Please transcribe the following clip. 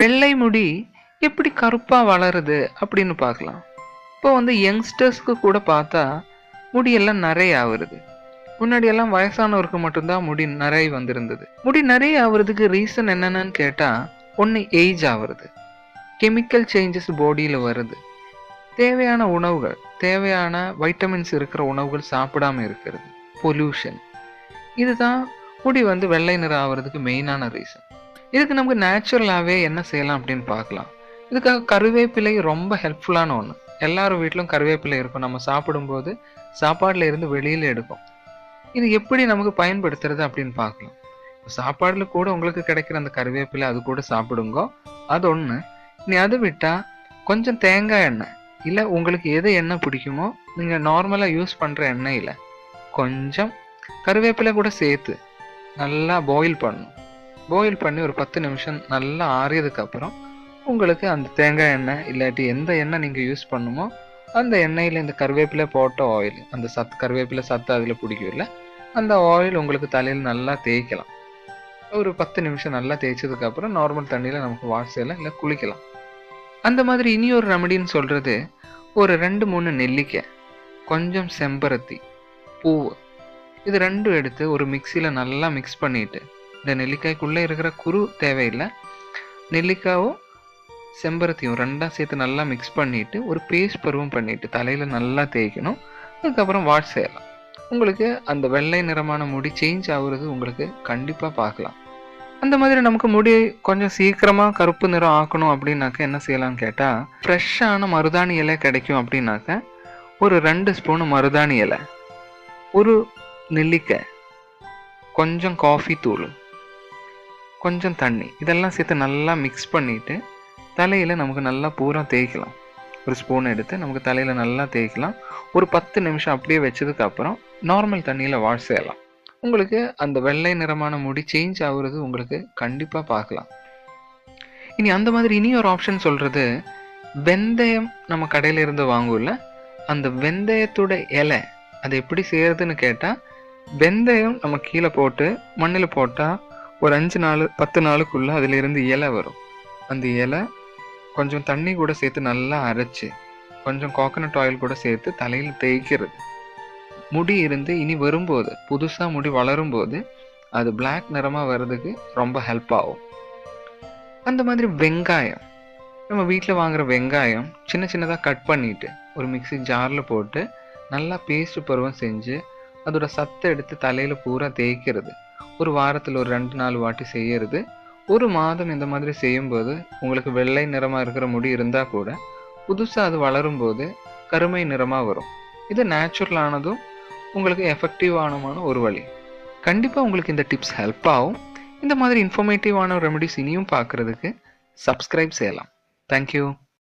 வெள்ளை முடி எப்படி கருப்பாக வளருது அப்படின்னு பார்க்கலாம். இப்போ வந்து யங்ஸ்டர்ஸ்க்கு கூட பார்த்தா முடியெல்லாம் நிறைய ஆகுறது. முன்னாடியெல்லாம் வயசானவருக்கு மட்டும்தான் முடி நிறைய வந்திருந்தது. முடி நிறைய ஆகுறதுக்கு ரீசன் என்னென்னு கேட்டால் ஒன்று ஏஜ் ஆகுறது. கெமிக்கல் சேஞ்சஸ் பாடியில் வருது. தேவையான உணவுகள் தேவையான வைட்டமின்ஸ் இருக்கிற உணவுகள் சாப்பிடாம இருக்கிறது. பொல்யூஷன் இதுதான் முடி வந்து வெள்ளை நிறம் ஆகிறதுக்கு மெயினான ரீசன் இதுக்கு நமக்கு நேச்சுரலாகவே என்ன செய்யலாம் அப்படின்னு பார்க்கலாம். இதுக்காக கருவேப்பிலை ரொம்ப ஹெல்ப்ஃபுல்லான ஒன்று எல்லாரும் வீட்டிலும் கருவேப்பிலை இருக்கும். நம்ம சாப்பிடும்போது சாப்பாட்டில் இருந்து வெளியில் எடுக்கும். இது எப்படி நமக்கு பயன்படுத்துறது அப்படின்னு பார்க்கலாம். சாப்பாடில் கூட உங்களுக்கு கிடைக்கிற அந்த கருவேப்பிலை அது கூட சாப்பிடுங்க. அது ஒன்று நீ அதை விட்டால் கொஞ்சம் தேங்காய் எண்ணெய். இல்லை உங்களுக்கு எது எண்ணெய் பிடிக்குமோ நீங்கள் நார்மலாக யூஸ் பண்ணுற எண்ணெயில் கொஞ்சம் கருவேப்பிலை கூட சேர்த்து நல்லா பாயில் பண்ணணும். பாயில் பண்ணி ஒரு பத்து நிமிஷம் நல்லா ஆறியதுக்கு அப்புறம் உங்களுக்கு அந்த தேங்காய் எண்ணெய் இல்லாட்டி எந்த எண்ணெய் நீங்கள் யூஸ் பண்ணுமோ அந்த எண்ணெயில் இந்த கருவேப்பிலை போட்ட ஆயில் அந்த சத் கருவேப்பிலை சத்து அதில் பிடிக்கல அந்த ஆயில் உங்களுக்கு தலையில் நல்லா தேய்க்கலாம். ஒரு பத்து நிமிஷம் நல்லா தேய்ச்சதுக்கு அப்புறம் நார்மல் தண்ணியில் நமக்கு வாஷ் செய்யலாம் இல்லை குளிக்கலாம். அந்த மாதிரி இனி ஒரு ரெமடின்னு சொல்கிறது ஒரு ரெண்டு மூணு நெல்லிக்காய் கொஞ்சம் செம்பருத்தி பூவு இது ரெண்டும் எடுத்து ஒரு மிக்சியில் நல்லா மிக்ஸ் பண்ணிட்டு இந்த நெல்லிக்காய்க்குள்ளே இருக்கிற குரு தேவையில்லை. நெல்லிக்காவும் செம்பருத்தியும் ரெண்டாக சேர்த்து நல்லா மிக்ஸ் பண்ணிவிட்டு ஒரு பேஸ்ட் பருவம் பண்ணிவிட்டு தலையில் நல்லா தேய்க்கணும். அதுக்கப்புறம் வாஷ் செய்யலாம். உங்களுக்கு அந்த வெள்ளை நிறமான முடி சேஞ்ச் ஆகுறது உங்களுக்கு கண்டிப்பாக பார்க்கலாம். அந்த மாதிரி நமக்கு முடி கொஞ்சம் சீக்கிரமாக கருப்பு நிறம் ஆக்கணும் அப்படின்னாக்க என்ன செய்யலாம்னு கேட்டால் ஃப்ரெஷ்ஷான மருதாணி இலை கிடைக்கும் அப்படின்னாக்க ஒரு ரெண்டு ஸ்பூன் மருதாணி இலை ஒரு நெல்லிக்காய் கொஞ்சம் காஃபி தூள். கொஞ்சம் தண்ணி. இதெல்லாம் சேர்த்து நல்லா மிக்ஸ் பண்ணிவிட்டு தலையில் நமக்கு நல்லா பூரா தேய்க்கலாம். ஒரு ஸ்பூன் எடுத்து நமக்கு தலையில் நல்லா தேய்க்கலாம். ஒரு பத்து நிமிஷம் அப்படியே வச்சதுக்கப்புறம் நார்மல் தண்ணியில் வாஷ் செய்யலாம் உங்களுக்கு அந்த வெள்ளை நிறமான முடி சேஞ்ச் ஆகுறது உங்களுக்கு கண்டிப்பாக பார்க்கலாம். இனி அந்த மாதிரி இனி ஒரு ஆப்ஷன் சொல்கிறது வெந்தயம் நம்ம கடையிலிருந்து இருந்து வாங்கும்ல அந்த வெந்தயத்தோட இலை அது எப்படி செய்கிறதுன்னு கேட்டால் வெந்தயம் நம்ம கீழே போட்டு மண்ணில் போட்டால் ஒரு அஞ்சு நாள் பத்து நாளுக்குள்ளே அதிலிருந்து இலை வரும். அந்த இலை கொஞ்சம் தண்ணி கூட சேர்த்து நல்லா அரைச்சி கொஞ்சம் கோகனட் ஆயில் கூட சேர்த்து தலையில் தேய்க்கிறது. முடி இருந்து இனி வரும்போது புதுசாக முடி வளரும்போது அது பிளாக் நிறமாக வர்றதுக்கு ரொம்ப ஹெல்ப் ஆகும். அந்த மாதிரி வெங்காயம். நம்ம வீட்டில் வாங்குற வெங்காயம் சின்ன சின்னதாக கட் பண்ணிட்டு ஒரு மிக்ஸி ஜாரில் போட்டு நல்லா பேஸ்ட் பருவம் செஞ்சு அதோட சத்தை எடுத்து தலையில் பூரா தேய்க்கிறது. ஒரு வாரத்தில் ஒரு ரெண்டு நாலு வாட்டி செய்யறது. ஒரு மாதம் இந்த மாதிரி செய்யும்போது உங்களுக்கு வெள்ளை நிறமாக இருக்கிற முடி இருந்தால் கூட புதுசாக அது வளரும்போது கருமை நிறமாக வரும். இது நேச்சுரலானதும் உங்களுக்கு எஃபெக்டிவானமான ஒரு வழி. கண்டிப்பாக உங்களுக்கு இந்த டிப்ஸ் ஹெல்ப் ஆகும். இந்த மாதிரி இன்ஃபர்மேட்டிவான ரெமெடிஸ் இனியும் பார்க்குறதுக்கு சப்ஸ்கிரைப் செய்யலாம். தேங்க்யூ